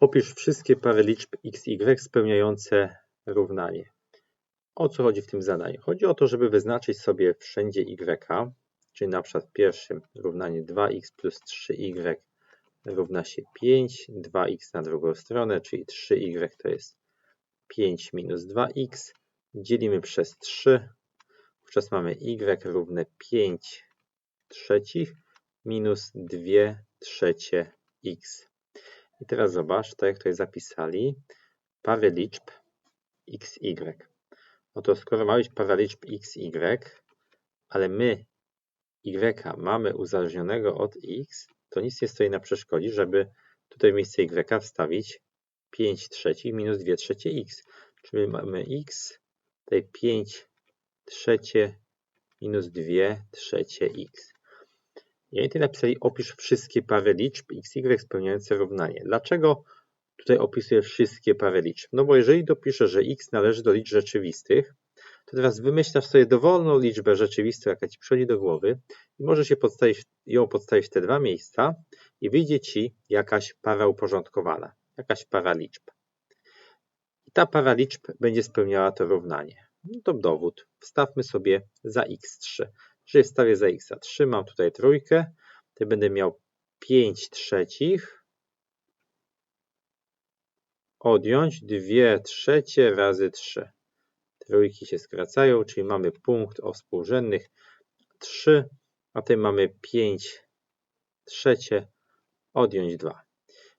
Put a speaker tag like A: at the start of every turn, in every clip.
A: Opisz wszystkie pary liczb x, y spełniające równanie. O co chodzi w tym zadaniu? Chodzi o to, żeby wyznaczyć sobie wszędzie y, czyli na przykład pierwszym równanie 2x plus 3y równa się 5, 2x na drugą stronę, czyli 3y to jest 5 minus 2x, dzielimy przez 3, wówczas mamy y równe 5 trzecich minus 2 trzecie x. I teraz zobacz, tak jak tutaj zapisali, parę liczb x, y. No to skoro ma być para liczb x, y, ale my y mamy uzależnionego od x, to nic nie stoi na przeszkodzie, żeby tutaj w miejsce y wstawić 5 trzecich minus 2 trzecie x. Czyli mamy x, tutaj 5 trzecie minus 2 trzecie x. Tutaj napisali opisz wszystkie pary liczb y spełniające równanie. Dlaczego tutaj opisuję wszystkie pary liczb? No bo jeżeli dopiszę, że x należy do liczb rzeczywistych, to teraz wymyślasz sobie dowolną liczbę rzeczywistą, jaka Ci przychodzi do głowy i możesz je podstawić, ją podstawić w te dwa miejsca i wyjdzie Ci jakaś para uporządkowana, jakaś para liczb. I ta para liczb będzie spełniała to równanie. No to dowód. Wstawmy sobie za x3. Jeżeli wstawię za x3, mam tutaj trójkę, to będę miał 5 trzecich odjąć 2 trzecie razy 3 trójki się skracają, czyli mamy punkt o współrzędnych 3, a tutaj mamy 5 trzecie odjąć 2.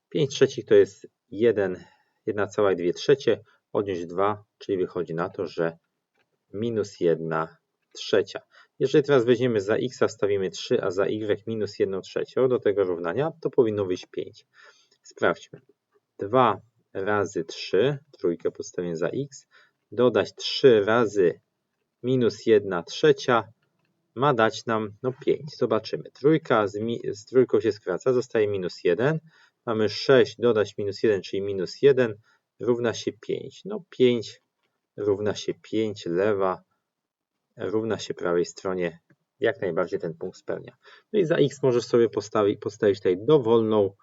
A: 5 trzecich to jest 1, 1,2 trzecie odjąć 2, czyli wychodzi na to, że minus 1 trzecia. Jeżeli teraz weźmiemy za x, stawimy 3, a za y minus 1 trzecią do tego równania, to powinno wyjść 5. Sprawdźmy. 2 razy 3, trójkę podstawię za x, dodać 3 razy minus 1 trzecia ma dać nam no 5. Zobaczymy. Trójka z, z trójką się skraca, zostaje minus 1. Mamy 6 dodać minus 1, czyli minus 1 równa się 5. No 5 równa się 5, lewa równa się prawej stronie. Jak najbardziej ten punkt spełnia. No i za x możesz sobie postawić, postawić tutaj dowolną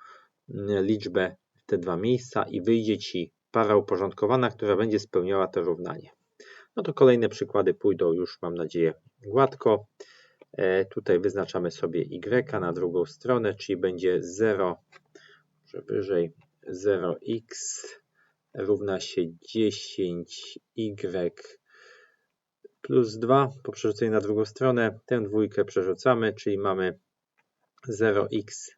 A: mm, liczbę w te dwa miejsca i wyjdzie Ci para uporządkowana, która będzie spełniała to równanie. No to kolejne przykłady pójdą już, mam nadzieję, gładko. E, tutaj wyznaczamy sobie y na drugą stronę, czyli będzie 0, może wyżej 0x równa się 10y plus 2. Po przerzuceniu na drugą stronę tę dwójkę przerzucamy, czyli mamy 0x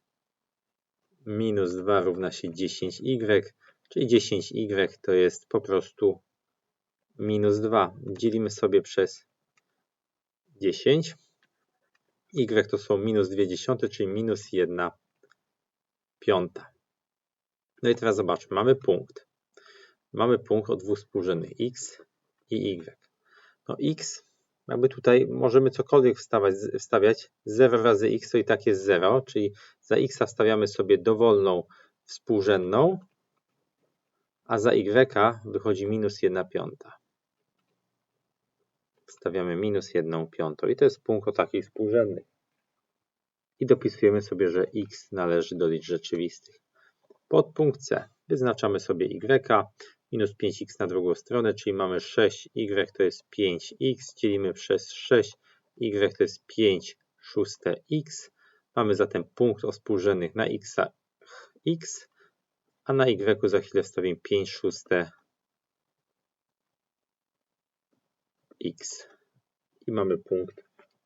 A: minus 2 równa się 10y Czyli 10y to jest po prostu minus 2. Dzielimy sobie przez 10. y to są minus 2 dziesiąte, czyli minus 1 piąta. No i teraz zobaczmy, mamy punkt. Mamy punkt o dwóch współrzędnych x i y. No x, jakby tutaj możemy cokolwiek wstawiać, wstawiać 0 razy x to i tak jest 0, czyli za x wstawiamy sobie dowolną współrzędną, a za y wychodzi minus 1 piąta. Wstawiamy minus 1 piątą i to jest punkt o takich współrzędnych. I dopisujemy sobie, że x należy do liczb rzeczywistych. Podpunkt C. Wyznaczamy sobie y, minus 5x na drugą stronę, czyli mamy 6y to jest 5x, dzielimy przez 6, y to jest 5 szóste x. Mamy zatem punkt o współrzędnych na x, x a na y za chwilę wstawimy 5 szóste x. I mamy punkt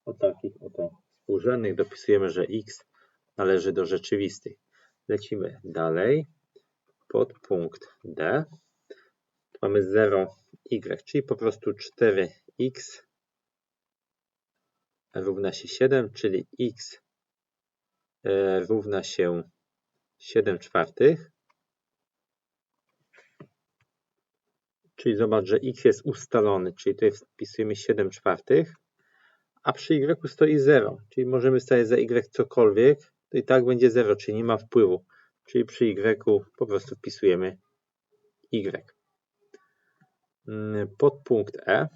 A: o takich oto współrzędnych. Dopisujemy, że x należy do rzeczywistych. Lecimy dalej. Pod punkt D. Mamy 0y, czyli po prostu 4x równa się 7, czyli x e, równa się 7 czwartych. Czyli zobacz, że x jest ustalony, czyli tutaj wpisujemy 7 czwartych, a przy y stoi 0, czyli możemy stawiać za y cokolwiek, to i tak będzie 0, czyli nie ma wpływu. Czyli przy y po prostu wpisujemy y. Mm, podpunkt E.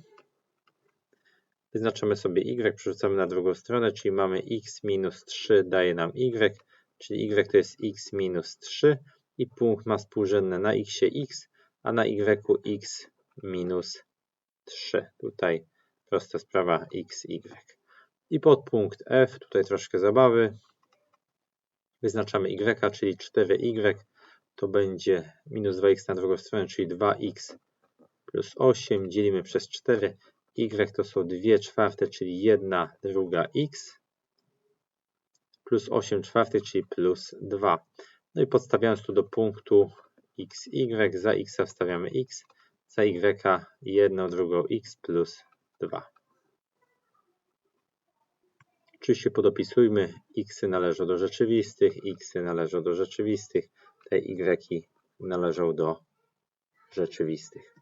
A: Wyznaczamy sobie y, przerzucamy na drugą stronę, czyli mamy x minus 3 daje nam y, czyli y to jest x minus 3, i punkt ma współrzędne na x x, a na y x minus 3. Tutaj prosta sprawa x, y. I podpunkt f, tutaj troszkę zabawy. Wyznaczamy y, czyli 4y, to będzie minus 2x na drugą stronę, czyli 2x plus 8, dzielimy przez 4, y to są 2 czwarte, czyli 1 druga x, plus 8 czwartych, czyli plus 2. No i podstawiając tu do punktu x, y, za x wstawiamy x, za y 1 drugą x plus 2. Oczywiście podopisujmy, x należą do rzeczywistych, x należą do rzeczywistych, te y należą do rzeczywistych.